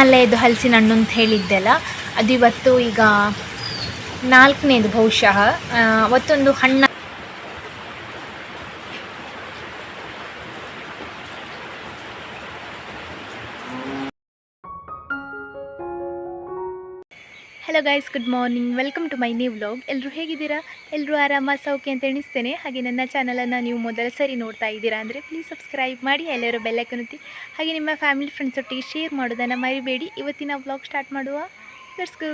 ಹಿಮಾಲಯದ ಹಲಸಿನ ಹಣ್ಣು ಅಂತ ಹೇಳಿದ್ದೆಲ್ಲ. ಅದು ಇವತ್ತು ಈಗ ನಾಲ್ಕನೇದು ಬಹುಶಃ. ಅವತ್ತೊಂದು ಹಣ್ಣು hello guys good morning welcome to my new vlog ಎಲ್ಲರೂ ಹೇಗಿದ್ದೀರಾ? ಎಲ್ಲರೂ ಆರಾಮ, ಸೌಖ್ಯ ಅಂತ ಎಣಿಸ್ತೇನೆ. ಹಾಗೆ ನನ್ನ ಚಾನಲನ್ನು ನೀವು ಮೊದಲ ಸರಿ ನೋಡ್ತಾ ಇದ್ದೀರಾ ಅಂದರೆ ಪ್ಲೀಸ್ ಸಬ್ಸ್ಕ್ರೈಬ್ ಮಾಡಿ, ಎಲ್ಲರೂ ಬೆಲ್ಲೈಕನ್ ಒತ್ತಿ. ಹಾಗೆ ನಿಮ್ಮ ಫ್ಯಾಮಿಲಿ ಫ್ರೆಂಡ್ಸ್ ಒಟ್ಟಿಗೆ ಶೇರ್ ಮಾಡೋದನ್ನು ಮರಿಬೇಡಿ. ಇವತ್ತಿನ ವ್ಲಾಗ್ ಸ್ಟಾರ್ಟ್ ಮಾಡುವ. ಗೋ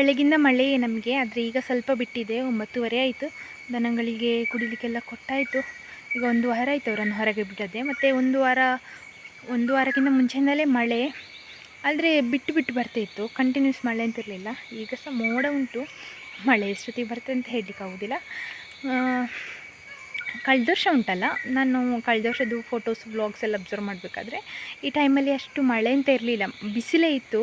ಬೆಳಗಿಂದ ಮಳೆ ನಮಗೆ, ಆದರೆ ಈಗ ಸ್ವಲ್ಪ ಬಿಟ್ಟಿದೆ, ಒಂಬತ್ತುವರೆ ಆಯಿತು. ದನಗಳಿಗೆ ಕುಡಿಲಿಕ್ಕೆಲ್ಲ ಕೊಟ್ಟಾಯಿತು. ಈಗ ಒಂದು ವಾರ ಆಯಿತು ಅವರನ್ನು ಹೊರಗೆ ಬಿಡದೆ. ಮತ್ತು ಒಂದು ವಾರ, ಒಂದು ವಾರಕ್ಕಿಂತ ಮುಂಚೆಯಿಂದಲೇ ಮಳೆ. ಆದರೆ ಬಿಟ್ಟು ಬಿಟ್ಟು ಬರ್ತಾ ಇತ್ತು. ಕಂಟಿನ್ಯೂಸ್ ಮಳೆ ಅಂತಿರಲಿಲ್ಲ ಈಗ ಸಹ ಮೋಡ ಉಂಟು. ಮಳೆ ಎಷ್ಟೊತ್ತಿಗೆ ಬರ್ತದೆ ಅಂತ ಹೇಳಲಿಕ್ಕೆ ಆಗೋದಿಲ್ಲ. ಕಳೆದ ವರ್ಷ ಉಂಟಲ್ಲ, ನಾನು ಕಳೆದ ವರ್ಷದ್ದು ಫೋಟೋಸ್ ವ್ಲಾಗ್ಸ್ ಎಲ್ಲ ಅಬ್ಸರ್ವ್ ಮಾಡಬೇಕಾದ್ರೆ, ಈ ಟೈಮಲ್ಲಿ ಅಷ್ಟು ಮಳೆ ಅಂತ ಇರಲಿಲ್ಲ. ಬಿಸಿಲೇ ಇತ್ತು.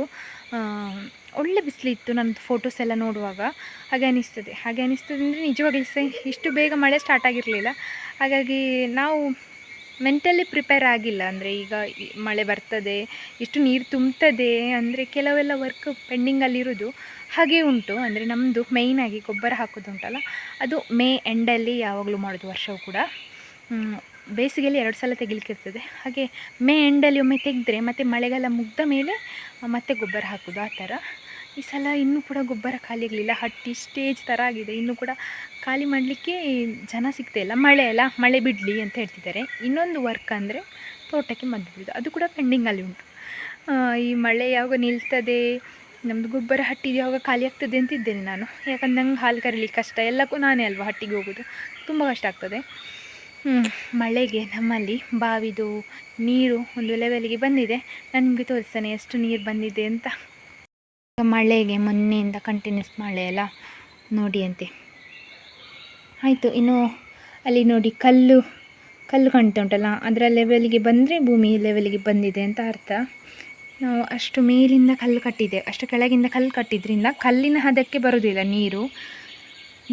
ಒಳ್ಳೆ ಬಿಸಿಲಿತ್ತು ನನ್ನದು ಫೋಟೋಸ್ ಎಲ್ಲ ನೋಡುವಾಗ. ಹಾಗೆ ಅನಿಸ್ತದೆ. ಹಾಗೆ ಅನಿಸ್ತದೆ ಅಂದರೆ ನಿಜವಾಗ್ಲೂ ಸಹ ಇಷ್ಟು ಬೇಗ ಮಳೆ ಸ್ಟಾರ್ಟ್ ಆಗಿರಲಿಲ್ಲ. ಹಾಗಾಗಿ ನಾವು ಮೆಂಟಲಿ ಪ್ರಿಪೇರ್ ಆಗಿಲ್ಲ. ಅಂದರೆ ಈಗ ಮಳೆ ಬರ್ತದೆ, ಇಷ್ಟು ನೀರು ತುಂಬ್ತದೆ, ಅಂದರೆ ಕೆಲವೆಲ್ಲ ವರ್ಕ್ ಪೆಂಡಿಂಗಲ್ಲಿರೋದು ಹಾಗೆ ಉಂಟು. ಅಂದರೆ ನಮ್ಮದು ಮೇಯ್ನಾಗಿ ಗೊಬ್ಬರ ಹಾಕೋದು ಉಂಟಲ್ಲ. ಅದು ಮೇ ಎಂಡಲ್ಲಿ ಯಾವಾಗಲೂ ಮಾಡೋದು ವರ್ಷವೂ ಕೂಡ. ಬೇಸಿಗೆಯಲ್ಲಿ ಎರಡು ಸಲ ತೆಗಿಲಿಕ್ಕಿರ್ತದೆ ಹಾಗೆ ಮೇ ಎಂಡಲ್ಲಿ ಒಮ್ಮೆ ತೆಗೆದ್ರೆ ಮತ್ತು ಮಳೆಗಾಲ ಮುಗ್ದ ಮೇಲೆ ಮತ್ತೆ ಗೊಬ್ಬರ ಹಾಕೋದು ಆ ಥರ. ಈ ಸಲ ಇನ್ನೂ ಕೂಡ ಗೊಬ್ಬರ ಖಾಲಿ ಆಗಲಿಲ್ಲ ಹಟ್ಟಿ ಸ್ಟೇಜ್ ಥರ ಆಗಿದೆ. ಇನ್ನೂ ಕೂಡ ಖಾಲಿ ಮಾಡಲಿಕ್ಕೆ ಜನ ಸಿಗ್ತಾ ಇಲ್ಲ. ಮಳೆ ಅಲ್ಲ, ಮಳೆ ಬಿಡಲಿ ಅಂತ ಹೇಳ್ತಿದ್ದಾರೆ. ಇನ್ನೊಂದು ವರ್ಕ್ ಅಂದರೆ ತೋಟಕ್ಕೆ ಮದ್ದು ಅದು ಕೂಡ ಪೆಂಡಿಂಗಲ್ಲಿ ಉಂಟು. ಈ ಮಳೆ ಯಾವಾಗ ನಿಲ್ತದೆ? ನಮ್ಮದು ಗೊಬ್ಬರ ಹಟ್ಟಿಗೆ ಯಾವಾಗ ಖಾಲಿ ಆಗ್ತದೆ ಅಂತಿದ್ದೇನೆ ನಾನು. ಯಾಕಂದ್ರೆ ನಂಗೆ ಹಾಲು ಕರೀಲಿಕ್ಕೆ ಕಷ್ಟ. ಎಲ್ಲಕ್ಕೂ ನಾನೇ ಅಲ್ವಾ ಹಟ್ಟಿಗೆ ಹೋಗೋದು. ತುಂಬ ಕಷ್ಟ ಆಗ್ತದೆ. ಮಳೆಗೆ ನಮ್ಮಲ್ಲಿ ಬಾವಿದು ನೀರು ಒಂದು ಲೆವೆಲ್ಗೆ ಬಂದಿದೆ. ನಾನು ನಿಮಗೆ ತೋರಿಸ್ತೇನೆ ಎಷ್ಟು ನೀರು ಬಂದಿದೆ ಅಂತ. ಮಳೆಗೆ ಮೊನ್ನೆಯಿಂದ ಕಂಟಿನ್ಯೂಸ್ ಮಳೆ ಅಲ್ಲ, ನೋಡಿ ಅಂತೆ. ಆಯಿತು, ಇನ್ನು ಅಲ್ಲಿ ನೋಡಿ ಕಲ್ಲು ಕಲ್ಲು ಕಾಣ್ತಾ ಉಂಟಲ್ಲ, ಅದರ ಲೆವೆಲ್ಗೆ ಬಂದರೆ ಭೂಮಿ ಲೆವೆಲ್ಗೆ ಬಂದಿದೆ ಅಂತ ಅರ್ಥ. ನಾವು ಅಷ್ಟು ಮೇಲಿಂದ ಕಲ್ಲು ಕಟ್ಟಿದೆ ಅಷ್ಟು ಕೆಳಗಿಂದ ಕಲ್ಲು ಕಟ್ಟಿದ್ರಿಂದ ಕಲ್ಲಿನ ಹದಕ್ಕೆ ಬರೋದಿಲ್ಲ ನೀರು.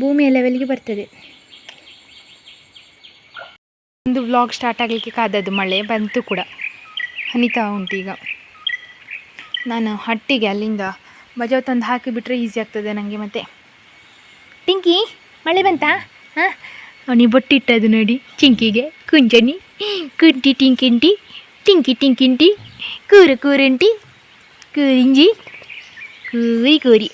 ಭೂಮಿಯ ಲೆವೆಲ್ಗೆ ಬರ್ತದೆ? ಒಂದು ವ್ಲಾಗ್ ಸ್ಟಾರ್ಟ್ ಆಗಲಿಕ್ಕೆ ಕಾದದ್ದು ಮಳೆ ಬಂತು ಕೂಡ. ಹನಿತಾ ಉಂಟು ಈಗ. ನಾನು ಹಟ್ಟಿಗೆ ಅಲ್ಲಿಂದ ಬಜಾವ್ ತಂದು ಹಾಕಿಬಿಟ್ರೆ ಈಸಿ ಆಗ್ತದೆ ನನಗೆ ಮತ್ತೆ. ಟಿಂಕಿ, ಮಳೆ ಬಂತಾ? ಹಾಂ? ಅವನಿಗೆ ಬೊಟ್ಟಿಟ್ಟದು ನೋಡಿ, ಚಿಂಕಿಗೆ, ಕುಂಜನಿ, ಕುಂಟಿ, ಟಿಂಕಿಂಟಿ, ಟಿಂಕಿ, ಟಿಂಕಿಂಟಿ. ಕೂರು ಕೂರಂಟಿ കൂരിഞ്ചി ಕೂರಿ ಕೂರಿ.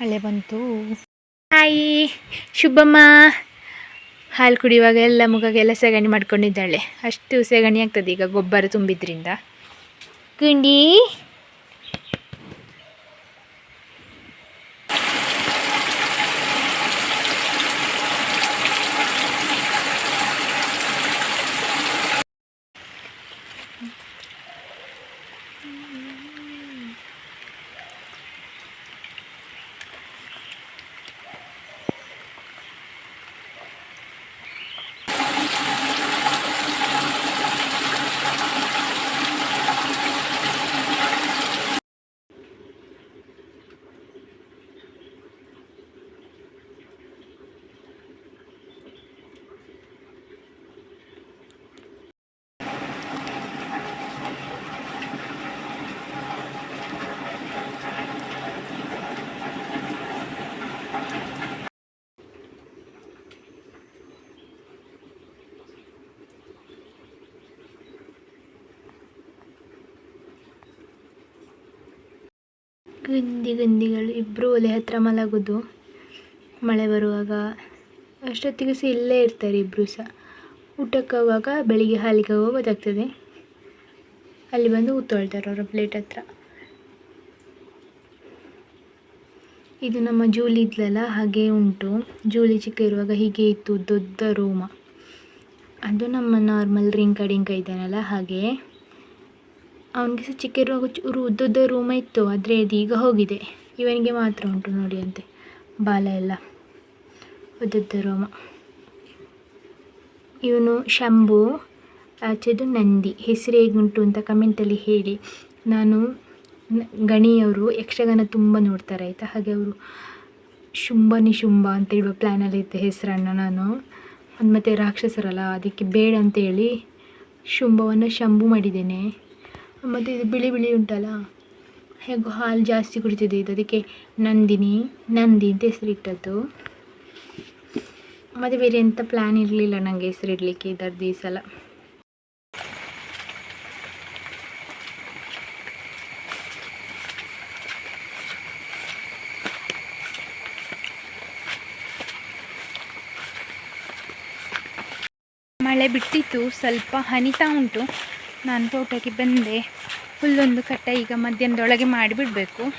ಅಲ್ಲೇ ಬಂತು. ಹಾಯಿ ಶುಭಮ್ಮ. ಹಾಲು ಕುಡಿಯುವಾಗ ಎಲ್ಲ ಮುಖಕ್ಕೆಲ್ಲ ಸೆಗಣಿ ಮಾಡ್ಕೊಂಡಿದ್ದಾಳೆ. ಅಷ್ಟು ಸೆಗಣಿ ಆಗ್ತದೆ ಈಗ ಗೊಬ್ಬರ ತುಂಬಿದ್ರಿಂದ. ಕುಂಡಿ ಗುಂದಿ ಗಂದಿಗಳು ಇಬ್ಬರು ಒಲೆ ಹತ್ತಿರ ಮಲಗೋದು. ಮಳೆ ಬರುವಾಗ ಅಷ್ಟೊತ್ತಿಗೆ ಸಹ ಇಲ್ಲೇ ಇರ್ತಾರೆ ಇಬ್ಬರು ಸಹ ಊಟಕ್ಕೆ ಹೋಗುವಾಗ ಬೆಳಿಗ್ಗೆ ಹಾಲಿಗೆ ಹೋಗುವಾಗ ಗೊತ್ತಾಗ್ತದೆ. ಅಲ್ಲಿ ಬಂದು ಕೂತ್ಕೊಳ್ತಾರೆ ಅವರ ಪ್ಲೇಟ್ ಹತ್ರ. ಇದು ನಮ್ಮ ಜೂಲಿ ಇದ್ಲಲ್ಲ, ಹಾಗೆ ಉಂಟು. ಜೂಲಿ ಚಿಕ್ಕ ಇರುವಾಗ ಹೀಗೆ ಇತ್ತು, ದೊಡ್ಡ ರೂಮ. ಅದು ನಮ್ಮ ನಾರ್ಮಲ್ ರಿಂಕ ಡಿಂಕ ಇದ್ದಾನಲ್ಲ, ಹಾಗೆ. ಅವನಿಗೆ ಸಹ ಚಿಕ್ಕ ಇರುವಾಗ ಚೂರು ಉದ್ದದ ರೂಮ ಇತ್ತು. ಆದರೆ ಅದು ಈಗ ಹೋಗಿದೆ. ಇವನಿಗೆ ಮಾತ್ರ ಉಂಟು ನೋಡಿ ಅಂತೆ. ಬಾಲ ಎಲ್ಲ. ಉದ್ದುದ್ದ ರೋಮ. ಇವನು ಶಂಭು, ಆಚೆದು ನಂದಿ. ಹೆಸರು ಹೇಗುಂಟು ಅಂತ ಕಮೆಂಟಲ್ಲಿ ಹೇಳಿ. ನಾನು ಗಣಿಯವರು ಯಕ್ಷಗಾನ ತುಂಬ ನೋಡ್ತಾರೆ, ಆಯಿತಾ? ಹಾಗೆ ಅವರು ಶುಂಭ ನಿಶುಂಭ ಅಂತ ಹೇಳುವ ಪ್ಲ್ಯಾನಲ್ಲಿ ಇದ್ದ ಹೆಸರನ್ನು ನಾನು. ಮತ್ತು ರಾಕ್ಷಸರಲ್ಲ, ಅದಕ್ಕೆ ಬೇಡ ಅಂತೇಳಿ ಶುಂಭವನ್ನು ಶಂಭು ಮಾಡಿದ್ದೇನೆ. ಮತ್ತು ಇದು ಬಿಳಿ ಬಿಳಿ ಉಂಟಲ್ಲ? ಹೇಗೂ ಹಾಲು ಜಾಸ್ತಿ ಕುಡಿತಿದೆ ಇದು. ಅದಕ್ಕೆ ನಂದಿನಿ, ನಂದಿ ಅಂತ ಹೆಸರಿಟ್ಟದ್ದು. ಮತ್ತು ಬೇರೆ ಎಂಥ ಪ್ಲ್ಯಾನ್ ಇರಲಿಲ್ಲ ನನಗೆ ಹೆಸರಿಡಲಿಕ್ಕೆ ಇದರದ್ದು ಈ ಸಲ. ಮಳೆ ಬಿಟ್ಟಿತ್ತು, ಸ್ವಲ್ಪ ಹನಿತಾ ಉಂಟು. ನಾನು ತೋಟಕ್ಕೆ ಬಂದೆ. ಫುಲ್ಲೊಂದು ಕಟ್ಟ ಈಗ ಮಧ್ಯಾಹ್ನದೊಳಗೆ ಮಾಡಿಬಿಡಬೇಕು.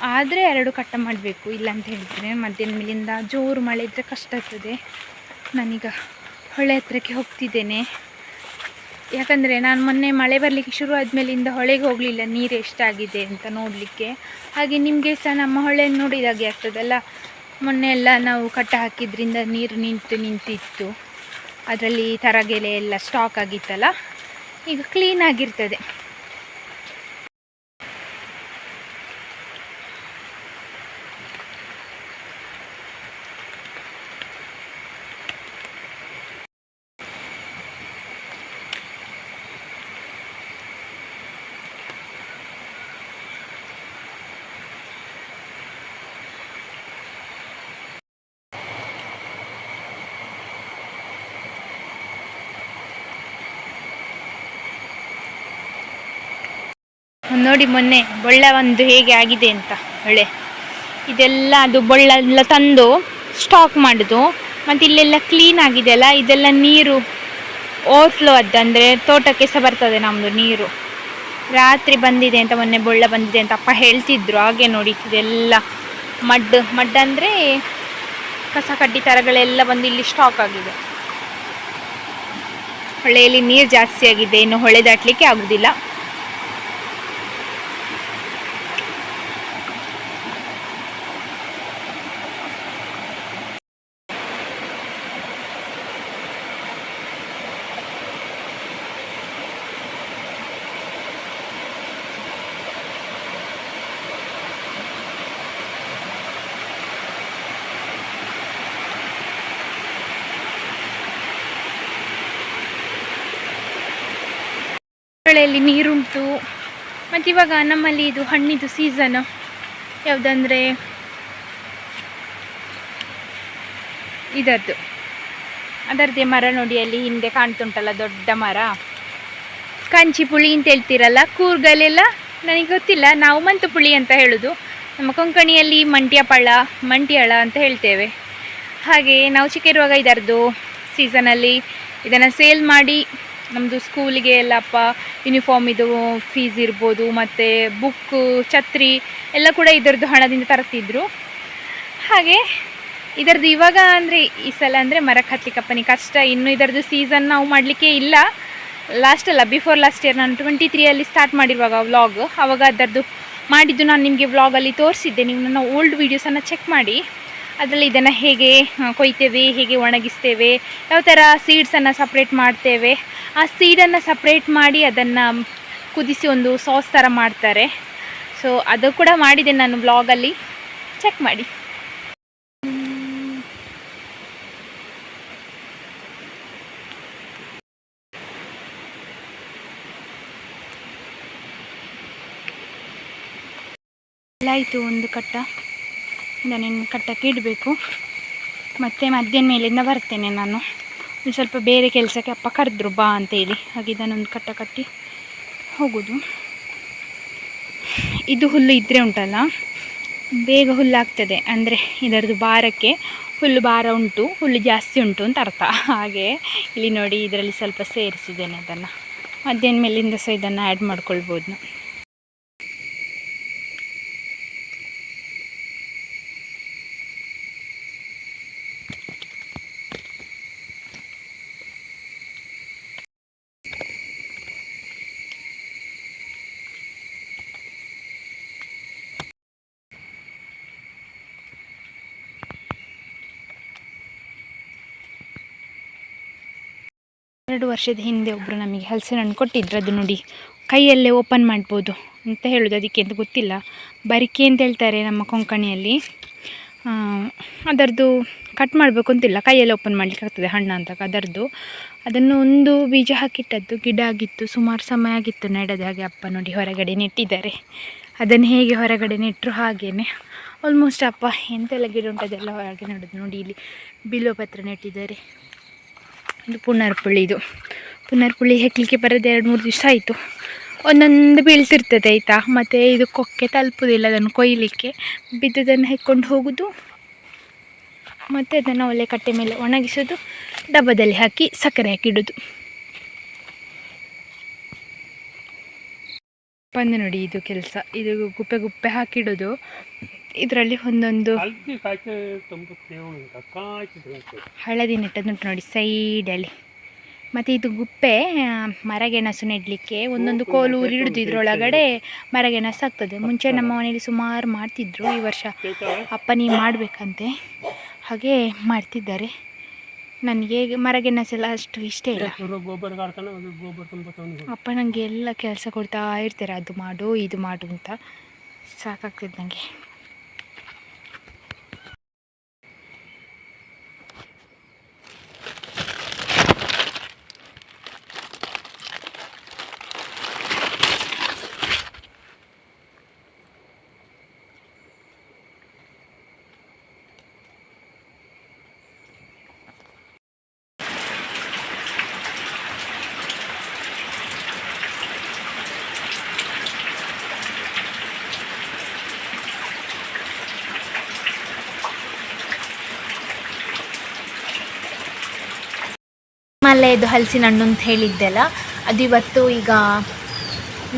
ಆದರೆ ಎರಡು ಕಟ್ಟ ಮಾಡಬೇಕು ಇಲ್ಲಾಂತ ಹೇಳಿದರೆ. ಮಧ್ಯಾಹ್ನ ಮೇಲಿಂದ ಜೋರು ಮಳೆ ಇದ್ದರೆ ಕಷ್ಟ ಆಗ್ತದೆ. ನಾನೀಗ ಹೊಳೆ ಹತ್ರಕ್ಕೆ ಹೋಗ್ತಿದ್ದೇನೆ. ಯಾಕಂದರೆ ನಾನು ಮೊನ್ನೆ ಮಳೆ ಬರಲಿಕ್ಕೆ ಶುರು ಆದಮೇಲಿಂದ ಹೊಳೆಗೆ ಹೋಗಲಿಲ್ಲ, ನೀರು ಎಷ್ಟಾಗಿದೆ ಅಂತ ನೋಡಲಿಕ್ಕೆ. ಹಾಗೆ ನಿಮಗೆ ಸಹ ನಮ್ಮ ಹೊಳೆಯನ್ನು ನೋಡಿದಾಗೆ ಆಗ್ತದಲ್ಲ? ಮೊನ್ನೆ ಎಲ್ಲ ನಾವು ಕಟ್ಟ ಹಾಕಿದ್ರಿಂದ ನೀರು ನಿಂತು ನಿಂತಿತ್ತು. ಅದರಲ್ಲಿ ತರಗೆಲೆ ಎಲ್ಲ ಸ್ಟಾಕ್ ಆಗಿತ್ತಲ್ಲ? ಈಗ ಕ್ಲೀನ್ ನೋಡಿ ಮೊನ್ನೆ ಬೊಳ್ಳ ಒಂದು ಹೇಗೆ ಆಗಿದೆ ಅಂತ, ಒಳ್ಳೆ. ಇದೆಲ್ಲ ಅದು ಬೊಳ್ಳ ಎಲ್ಲ ತಂದು ಸ್ಟಾಕ್ ಮಾಡೋದು. ಮತ್ತು ಇಲ್ಲೆಲ್ಲ ಕ್ಲೀನ್ ಆಗಿದೆಯಲ್ಲ ಇದೆಲ್ಲ ನೀರು ಓವರ್ಫ್ಲೋ ಅದ್ದು ಅಂದರೆ ತೋಟಕ್ಕೆ ಸಹ ಬರ್ತದೆ ನಮ್ಮದು ನೀರು. ರಾತ್ರಿ ಬಂದಿದೆ ಅಂತ, ಮೊನ್ನೆ ಬೊಳ್ಳ ಬಂದಿದೆ ಅಂತ ಅಪ್ಪ ಹೇಳ್ತಿದ್ರು, ಹಾಗೆ ನೋಡಿ ಇದೆಲ್ಲ ಮಡ್ ಮಡ್ ಅಂದರೆ ಕಸ ಕಡ್ಡಿ ಥರಗಳೆಲ್ಲ ಬಂದು ಇಲ್ಲಿ ಸ್ಟಾಕ್ ಆಗಿದೆ. ಹೊಳೆಯಲ್ಲಿ ನೀರು ಜಾಸ್ತಿ ಆಗಿದೆ, ಇನ್ನು ಹೊಳೆ ದಾಟಲಿಕ್ಕೆ ಆಗುದಿಲ್ಲ. ಹೊಳೆಯಲ್ಲಿ ನೀರುಂಟು. ಮತ್ತು ಇವಾಗ ನಮ್ಮಲ್ಲಿ ಇದು ಹಣ್ಣಿದು ಸೀಸನ್ ಯಾವುದಂದರೆ ಇದರದ್ದು ಅದರದ್ದೇ ಮರ ನೋಡಿ ಅಲ್ಲಿ ಹಿಂದೆ ಕಾಣ್ತುಂಟಲ್ಲ ದೊಡ್ಡ ಮರ. ಕಂಚಿ ಪುಳಿ ಅಂತ ಹೇಳ್ತೀರಲ್ಲ, ಕೂರ್ಗಲೆಲ್ಲ ನನಗೆ ಗೊತ್ತಿಲ್ಲ. ನಾವು ಮಂತು ಪುಳಿ ಅಂತ ಹೇಳೋದು. ನಮ್ಮ ಕೊಂಕಣಿಯಲ್ಲಿ ಮಂಟ್ಯ ಪಳ ಮಂಟ್ಯಳ ಅಂತ ಹೇಳ್ತೇವೆ. ಹಾಗೆ ನಾವು ಚಿಕ್ಕ ಇರುವಾಗ ಇದರದ್ದು ಸೀಸನಲ್ಲಿ ಇದನ್ನು ಸೇಲ್ ಮಾಡಿ ನಮ್ಮದು ಸ್ಕೂಲಿಗೆ ಎಲ್ಲಪ್ಪ ಯೂನಿಫಾರ್ಮ್ ಇದು ಫೀಸ್ ಇರ್ಬೋದು, ಮತ್ತು ಬುಕ್ಕು ಛತ್ರಿ ಎಲ್ಲ ಕೂಡ ಇದರದ್ದು ಹಣದಿಂದ ತರ್ತಿದ್ರು. ಹಾಗೆ ಇದರದ್ದು ಇವಾಗ ಅಂದರೆ ಈ ಸಲ ಅಂದರೆ ಮರಕ್ಕೆ ಕತ್ತಲಿಕ್ಕಪ್ಪನಿ ಕಷ್ಟ, ಇನ್ನು ಇದರದ್ದು ಸೀಸನ್ ನಾವು ಮಾಡಲಿಕ್ಕೆ ಇಲ್ಲ. ಲಾಸ್ಟ್ ಅಲ್ಲ ಬಿಫೋರ್ ಲಾಸ್ಟ್ ಇಯರ್ ನಾನು ಟ್ವೆಂಟಿ ತ್ರೀಯಲ್ಲಿ ಸ್ಟಾರ್ಟ್ ಮಾಡಿರುವಾಗ ವ್ಲಾಗ್ ಆವಾಗ ಅದರದ್ದು ಮಾಡಿದ್ದು ನಾನು ನಿಮಗೆ ವ್ಲಾಗಲ್ಲಿ ತೋರಿಸಿದ್ದೆ. ನೀವು ನನ್ನ ಓಲ್ಡ್ ವೀಡಿಯೋಸನ್ನು ಚೆಕ್ ಮಾಡಿ. ಅದರಲ್ಲಿ ಇದನ್ನು ಹೇಗೆ ಕೊಯ್ತೇವೆ, ಹೇಗೆ ಒಣಗಿಸ್ತೇವೆ, ಯಾವ ಥರ ಸೀಡ್ಸನ್ನು ಸಪ್ರೇಟ್ ಮಾಡ್ತೇವೆ, ಆ ಸೀಡನ್ನು ಸಪ್ರೇಟ್ ಮಾಡಿ ಅದನ್ನು ಕುದಿಸಿ ಒಂದು ಸಾಸ್ ಥರ ಮಾಡ್ತಾರೆ. ಸೊ ಅದು ಕೂಡ ಮಾಡಿದೆ ನಾನು ಬ್ಲಾಗಲ್ಲಿ ಚೆಕ್ ಮಾಡಿ. ಆಯಿತು ಒಂದು ಕಟ್ಟ. ಇದನ್ನೇನು ಕಟ್ಟಕ್ಕೆ ಇಡಬೇಕು. ಮತ್ತು ಮಧ್ಯಾಹ್ನ ಮೇಲಿಂದ ಬರ್ತೇನೆ ನಾನು. ಒಂದು ಸ್ವಲ್ಪ ಬೇರೆ ಕೆಲಸಕ್ಕೆ ಅಪ್ಪ ಕರೆದ್ರು ಬಾ ಅಂತೇಳಿ. ಹಾಗೆ ಇದನ್ನೊಂದು ಕಟ್ಟ ಕಟ್ಟಿ ಹೋಗೋದು. ಇದು ಹುಲ್ಲು ಇದ್ದರೆ ಉಂಟಲ್ಲ? ಬೇಗ ಹುಲ್ಲಾಗ್ತದೆ ಅಂದರೆ ಇದರದ್ದು ಭಾರಕ್ಕೆ ಹುಲ್ಲು ಭಾರ ಉಂಟು, ಹುಲ್ಲು ಜಾಸ್ತಿ ಉಂಟು ಅಂತ ಅರ್ಥ. ಹಾಗೆ ಇಲ್ಲಿ ನೋಡಿ ಇದರಲ್ಲಿ ಸ್ವಲ್ಪ ಸೇರಿಸಿದ್ದೇನೆ ಅದನ್ನು. ಮಧ್ಯಾಹ್ನ ಮೇಲಿಂದ ಸಹ ಇದನ್ನು ಆ್ಯಡ್ ಮಾಡ್ಕೊಳ್ಬೋದು. ಎರಡು ವರ್ಷದ ಹಿಂದೆ ಒಬ್ಬರು ನಮಗೆ ಹಲಸಿನ ಹಣ್ಣು ಕೊಟ್ಟಿದ್ರು ಅದು ನೋಡಿ. ಕೈಯಲ್ಲೇ ಓಪನ್ ಮಾಡ್ಬೋದು ಅಂತ ಹೇಳೋದು ಅದಕ್ಕೆ ಅಂತ ಗೊತ್ತಿಲ್ಲ. ಬರಿಕೆ ಅಂತ ಹೇಳ್ತಾರೆ ನಮ್ಮ ಕೊಂಕಣಿಯಲ್ಲಿ. ಅದರದ್ದು ಕಟ್ ಮಾಡಬೇಕು ಅಂತಿಲ್ಲ ಕೈಯಲ್ಲಿ ಓಪನ್ ಮಾಡಲಿಕ್ಕೆ ಆಗ್ತದೆ ಹಣ್ಣು ಅಂತ ಅದರದ್ದು ಅದನ್ನು ಒಂದು ಬೀಜ ಹಾಕಿಟ್ಟದ್ದು. ಗಿಡ ಆಗಿತ್ತು. ಸುಮಾರು ಸಮಯ ಆಗಿತ್ತು ನೆಡದ ಹಾಗೆ ಅಪ್ಪ ನೋಡಿ ಹೊರಗಡೆ ನೆಟ್ಟಿದ್ದಾರೆ. ಅದನ್ನು ಹೇಗೆ ಹೊರಗಡೆ ನೆಟ್ಟರು ಹಾಗೇ ಆಲ್ಮೋಸ್ಟ್ ಅಪ್ಪ ಎಂತೆಲ್ಲ ಗಿಡ ಉಂಟು ಅದೆಲ್ಲ ಹೊರಗೆ ನೆಡೋದು ನೋಡಿ ಇಲ್ಲಿ. ಬಿಲ್ವಪತ್ರ ನೆಟ್ಟಿದ್ದಾರೆ. ಇದು ಪುನರ್ಪುಳಿ ಇದು. ಪುನರ್ಪುಳಿ ಹೆಕ್ಲಿಕ್ಕೆ ಬರೋದು ಎರಡು ಮೂರು ದಿವಸ ಆಯಿತು. ಒಂದೊಂದು ಬೀಳ್ತಿರ್ತದೆ ಆಯಿತಾ? ಮತ್ತು ಇದು ಕೊಕ್ಕೆ ತಲುಪುದಿಲ್ಲ ಅದನ್ನು ಕೊಯ್ಲಿಕ್ಕೆ. ಬಿದ್ದದನ್ನು ಹೆಕ್ಕೊಂಡು ಹೋಗೋದು. ಮತ್ತು ಅದನ್ನು ಒಲೆ ಕಟ್ಟೆ ಮೇಲೆ ಒಣಗಿಸೋದು. ಡಬ್ಬದಲ್ಲಿ ಹಾಕಿ ಸಕ್ಕರೆ ಹಾಕಿಡೋದು. ಬಂದು ನೋಡಿ ಇದು ಕೆಲಸ. ಇದು ಗುಪ್ಪೆ ಗುಪ್ಪೆ ಹಾಕಿಡೋದು. ಇದರಲ್ಲಿ ಒಂದೊಂದು ಹಳದಿ ನೆಟ್ಟದ್ದು ತಂಬುತ್ತೆ ಉಂಟು ಕಾಯ್ಕೆ ಉಂಟು ಹಳದಿ ನೆಟ್ಟದುಂಟು ನೋಡಿ ಸೈಡಲ್ಲಿ ಮತ್ತು ಇದು ಗುಪ್ಪೆ ಮರಗೆಣಸು ನೆಡಲಿಕ್ಕೆ ಒಂದೊಂದು ಕೋಲು ಊರಿ ಹಿಡಿದು ಇದರೊಳಗಡೆ ಮರಗೆಣಸು ಆಗ್ತದೆ. ಮುಂಚೆ ನಮ್ಮ ಮನೇಲಿ ಸುಮಾರು ಮಾಡ್ತಿದ್ರು ಈ ವರ್ಷ ಅಪ್ಪ ನೀವು ಮಾಡಬೇಕಂತೆ. ಹಾಗೆ ಮಾಡ್ತಿದ್ದಾರೆ. ನನಗೆ ಮರಗೆಣಸೆಲ್ಲ ಅಷ್ಟು ಇಷ್ಟ ಇಲ್ಲ. ಅಪ್ಪ ನನಗೆ ಎಲ್ಲ ಕೆಲಸ ಕೊಡ್ತಾ ಇರ್ತಾರೆ ಅದು ಮಾಡು ಇದು ಮಾಡು ಅಂತ. ಸಾಕಾಗ್ತದೆ ನನಗೆ ಮಲೆದು ಹಲಸಿನ ಹಣ್ಣು ಅಂತ ಹೇಳಿದ್ದೆಲ್ಲ. ಅದು ಇವತ್ತು ಈಗ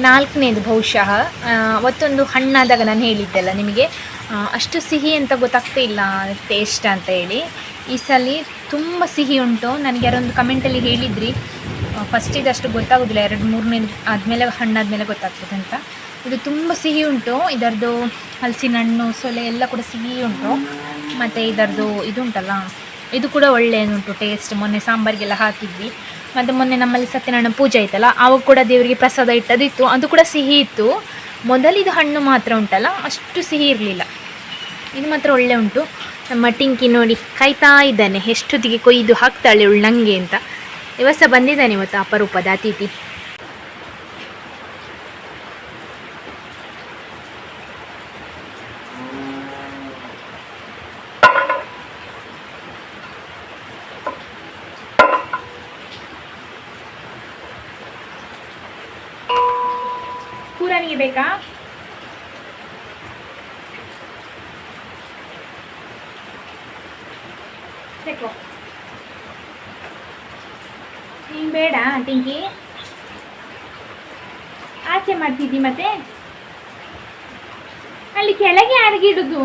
ನಾಲ್ಕನೇದು ಬಹುಶಃ. ಅವತ್ತೊಂದು ಹಣ್ಣಾದಾಗ ನಾನು ಹೇಳಿದ್ದೆಲ್ಲ ನಿಮಗೆ. ಅಷ್ಟು ಸಿಹಿ ಅಂತ ಗೊತ್ತಾಗ್ತಾ ಇಲ್ಲ ಟೇಸ್ಟ್ ಅಂತ ಹೇಳಿ. ಈ ಸಲ ತುಂಬ ಸಿಹಿ ಉಂಟು. ನನಗೆ ಯಾರೊಂದು ಕಮೆಂಟಲ್ಲಿ ಹೇಳಿದ್ರಿ. ಫಸ್ಟ್ ಅಷ್ಟು ಗೊತ್ತಾಗೋದಿಲ್ಲ. ಎರಡು ಮೂರನೇ ಆದಮೇಲೆ, ಹಣ್ಣಾದಮೇಲೆ ಗೊತ್ತಾಗ್ತದೆ ಅಂತ. ಇದು ತುಂಬ ಸಿಹಿ ಉಂಟು. ಇದರದ್ದು ಹಲಸಿನ ಹಣ್ಣು ಸೊಲೆ ಎಲ್ಲ ಕೂಡ ಸಿಹಿ ಉಂಟು. ಮತ್ತು ಇದರದ್ದು ಇದು ಉಂಟಲ್ಲ. ಇದು ಕೂಡ ಒಳ್ಳೆಯದುಂಟು ಟೇಸ್ಟ್ ಮೊನ್ನೆ ಸಾಂಬಾರಿಗೆಲ್ಲ ಹಾಕಿದ್ವಿ. ಮತ್ತು ಮೊನ್ನೆ ನಮ್ಮಲ್ಲಿ ಸತ್ಯನಾರಾಯಣ ಪೂಜೆ ಆಯ್ತಲ್ಲ ಆವಾಗ ಕೂಡ ದೇವರಿಗೆ ಪ್ರಸಾದ ಇಟ್ಟದಿತ್ತು. ಅದು ಕೂಡ ಸಿಹಿ ಇತ್ತು. ಮೊದಲಿದು ಹಣ್ಣು ಮಾತ್ರ ಉಂಟಲ್ಲ, ಅಷ್ಟು ಸಿಹಿ ಇರಲಿಲ್ಲ. ಇದು ಮಾತ್ರ ಒಳ್ಳೆ ಉಂಟು. ನಮ್ಮ ಟಿಂಕಿ ನೋಡಿ, ಕಾಯ್ತಾ ಇದ್ದಾನೆ. ಎಷ್ಟೊತ್ತಿಗೆ ಕೊಯ್ದು ಹಾಕ್ತಾಳೆ ಇವಳು ನನಗೆ ಅಂತ. ಇವಸ ಬಂದಿದ್ದಾನೆ ಇವತ್ತು ಅಪರೂಪದ ಅತಿಥಿ. ಬೇಕಾ? ತೆಕೋ ನೀನು ಬೇಡ ಟಿಂಕಿ. ಆಸೆ ಮಾಡ್ತಿದ್ದಿ ಮತ್ತೆ? ಅಲ್ಲಿ ಕೆಳಗೆ ಯಾರಿಗಿಡುದು